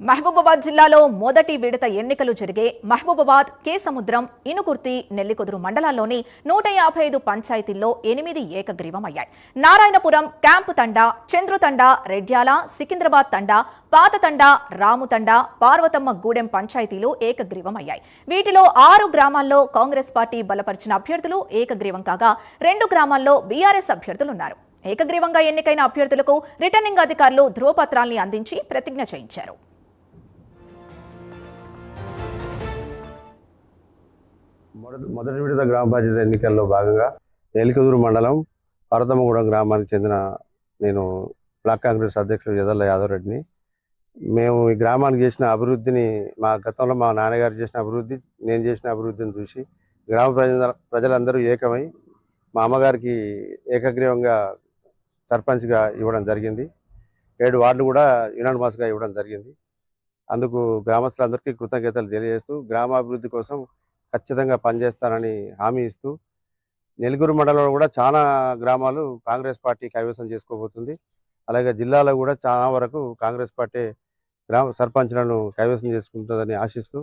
మహబూబాబాద్ జిల్లాలో మొదటి విడత ఎన్నికలు జరిగే మహబూబాబాద్ కేసముద్రం ఇనుకుర్తి నెల్లికుదురు మండలాల్లోని నూట యాభై ఐదు పంచాయతీల్లో ఎనిమిది ఏకగ్రీవం అయ్యాయి నారాయణపురం క్యాంపు తండా చంద్రుతండా రెడ్యాల సికింద్రాబాద్ తండా పాత తండా రాముతండా పార్వతమ్మ గూడెం పంచాయతీలు ఏకగ్రీవం అయ్యాయి వీటిలో ఆరు గ్రామాల్లో కాంగ్రెస్ పార్టీ బలపరిచిన అభ్యర్థులు ఏకగ్రీవం కాగా రెండు గ్రామాల్లో బీఆర్ఎస్ అభ్యర్థులున్నారు. ఏకగ్రీవంగా ఎన్నికైన అభ్యర్థులకు రిటర్నింగ్ అధికారులు ధ్రువపత్రాల్ని అందించి ప్రతిజ్ఞ చేయించారు. మొదటి మొదటి విడత గ్రామ పంచాయతీ ఎన్నికల్లో భాగంగా ఏలికదూరు మండలం పరతమగూడెం గ్రామానికి చెందిన నేను బ్లాక్ కాంగ్రెస్ అధ్యక్షుడు యదల్ల యాదవ్ రెడ్డిని. మేము ఈ గ్రామానికి చేసిన అభివృద్ధిని మా గతంలో మా నాన్నగారు చేసిన అభివృద్ధి నేను చేసిన అభివృద్ధిని చూసి గ్రామ ప్రజల ప్రజలందరూ ఏకమై మా అమ్మగారికి ఏకగ్రీవంగా సర్పంచ్గా ఇవ్వడం జరిగింది. ఏడు వార్డులు కూడా యునానిమస్గా ఇవ్వడం జరిగింది. అందుకు గ్రామస్తులందరికీ కృతజ్ఞతలు తెలియజేస్తూ గ్రామాభివృద్ధి కోసం ఖచ్చితంగా పనిచేస్తానని హామీ ఇస్తూ నెలుగురు మండలంలో కూడా చాలా గ్రామాలు కాంగ్రెస్ పార్టీ కైవసం చేసుకోబోతుంది. అలాగే జిల్లాలో కూడా చాలా వరకు కాంగ్రెస్ పార్టీ గ్రామ సర్పంచ్లను కైవసం చేసుకుంటుందని ఆశిస్తూ